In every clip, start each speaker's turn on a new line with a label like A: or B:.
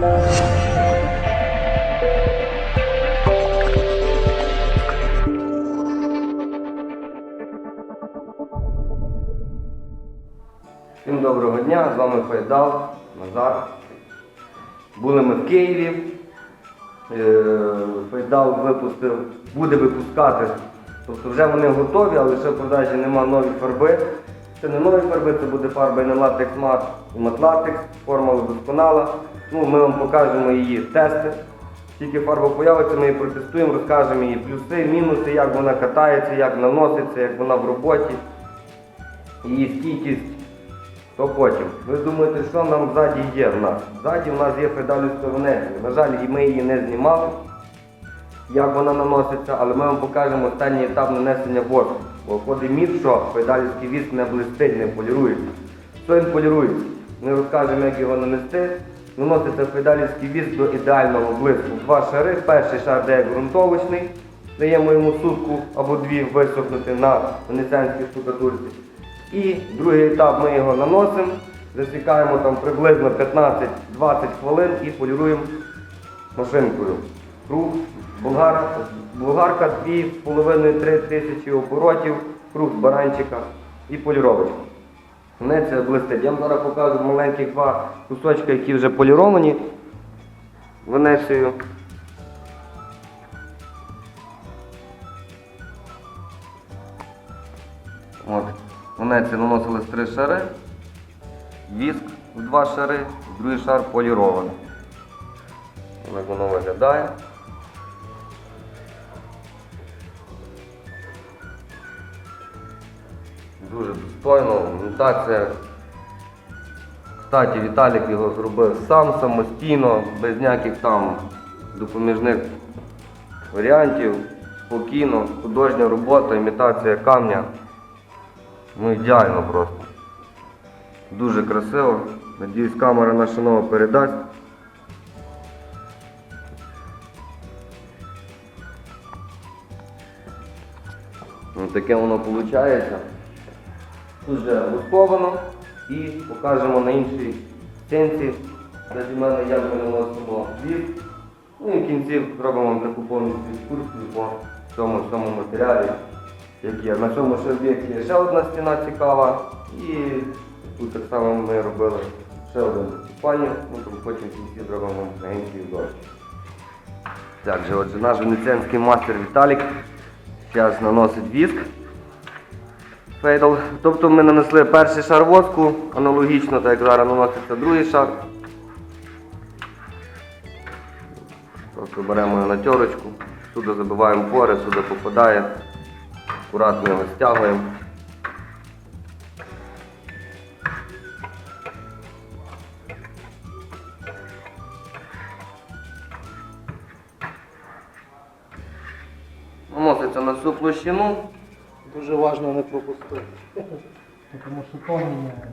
A: Всім доброго дня, з вами Файдал, Назар. Були ми в Києві. Е, Файдал випустив, буде випускати. Тобто вже вони готові, але ще в продажі нема нові фарби. Це не нові фарби, це буде фарба на латекс мат і матлатекс, формула досконала. Ну, ми вам покажемо її тести. Тільки фарба появиться, ми її протестуємо, розкажемо її плюси, мінуси, як вона катається, як наноситься, як вона в роботі, її стійкість. То потім. Ви думаєте, що нам ззаді є в нас? Ззаді в нас є педалівська Венеція. На жаль, ми її не знімали, як вона наноситься, але ми вам покажемо останній етап нанесення воску. Бо входить міф, що педалівський віск не блистить, не полірується. Що він полірується? Ми розкажемо, як його нанести. Наноситься педалівський віск до ідеального блиску. Два шари. Перший шар де ґрунтовочний. Даємо йому сутку або дві висохнути на венеціанській штукатурці. І другий етап ми його наносимо, засікаємо там приблизно 15-20 хвилин і поліруємо машинкою. Круг болгара, болгарка 2,5-3 тисячі оборотів, круг баранчика і поліровочка. Венеція блистить. Я вам зараз покажу маленьких два кусочки, які вже поліровані Венецією. От. Венеції наносились три шари, віск в два шари, другий шар полірований. Як воно виглядає. Дуже достойно. Імітація. Кстати, Віталік його зробив сам самостійно, без ніяких там допоміжних варіантів. Спокійно, художня робота, імітація камня. Ну ідеально просто. Дуже красиво. Надіюсь, камера наша нова передасть. Ось таке воно виходить. Дуже густовано і покажемо на іншій стінці, де зі мене як ми наносимо вік. Ну і в кінці зробимо вам таку повністю екскурсію по цьому всьому матеріалі, як є. На цьому ще об'єкті є ще одна стіна цікава. І тут так само ми робили ще один купальник, ну потім в кінці зробимо на іншій дощ. Так же, отже, наш венеціанський мастер Віталік зараз наносить віск. Фейдл. Тобто ми нанесли перший шар воску, аналогічно, так як зараз наноситься другий шар. Просто беремо його на терочку, сюди забиваємо пори, сюди попадає, акуратно його стягуємо. Наноситься на всю площину.
B: Дуже важливо не пропустити. Тому що тон міняється.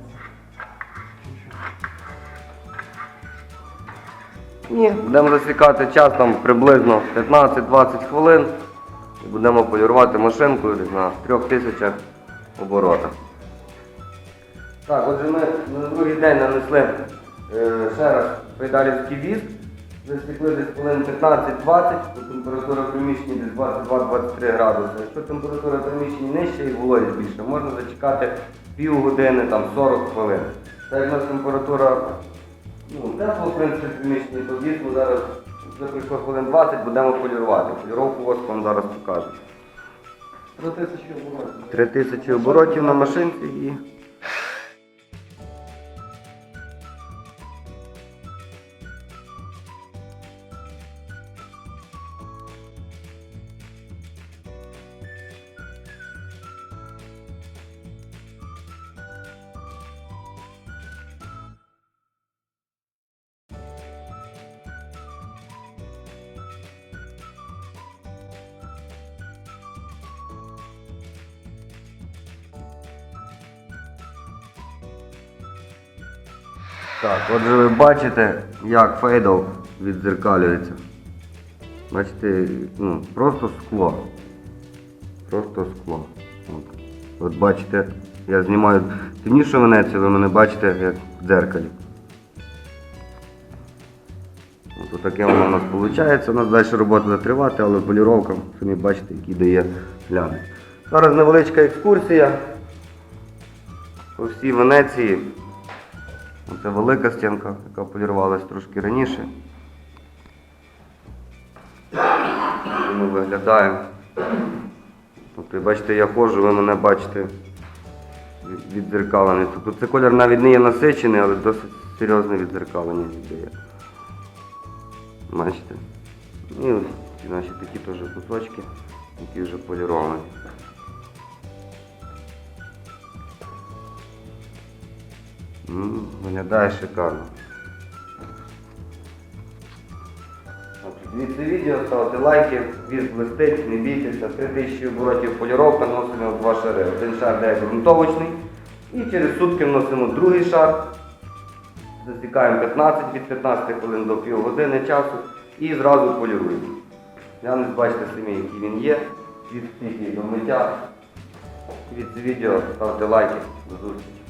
A: Ні. Будемо засікати час там приблизно 15-20 хвилин. І будемо полірувати машинкою десь на 3000 оборотах. Так, отже ми на другий день нанесли е, ще раз педалівський віск. Засікли десь хвилин 15-20, то температура приміщення десь 22-23 градуси. Якщо температура приміщення нижча і вологість більше, можна зачекати пів години, там 40 хвилин. Так як у нас температура ну, тепло, в принципі, в приміщенні, то віску зараз вже прийшло хвилин 20, будемо полірувати. Поліровку воску вам зараз покажу.
B: Три тисячі оборотів.
A: 3000 оборотів на машинці і. Так, отже ви бачите, як фейдл віддзеркалюється. Бачите, ну, просто скло. Просто скло. От, От бачите, я знімаю темнішу Венецію, ви мене бачите як в дзеркалі. Ось таке воно у нас виходить. У нас далі робота буде тривати, але поліровка, самі бачите, який дає глянець. Зараз невеличка екскурсія по всій Венеції. Це велика стінка, яка полірувалась трошки раніше. Ми виглядаємо. Тобто, бачите, я ходжу, ви мене бачите від- віддзеркалений. Тобто це колір навіть не є насичений, але досить серйозне віддзеркалення віддає. Бачите? І ці наші такі теж кусочки, які вже поліровані. Виглядає шикарно. Дивіться відео, ставте лайки, віз блистить, не бійтеся, 3000 оборотів поліровка, носимо два шари. Один шар де ґрунтовочний. І через сутки вносимо другий шар. Засікаємо 15 від 15 хвилин до півгодини часу і зразу поліруємо. Глянець бачите самі, який він є. Від стільки до миття. Від відео ставте лайки. До зустрічі.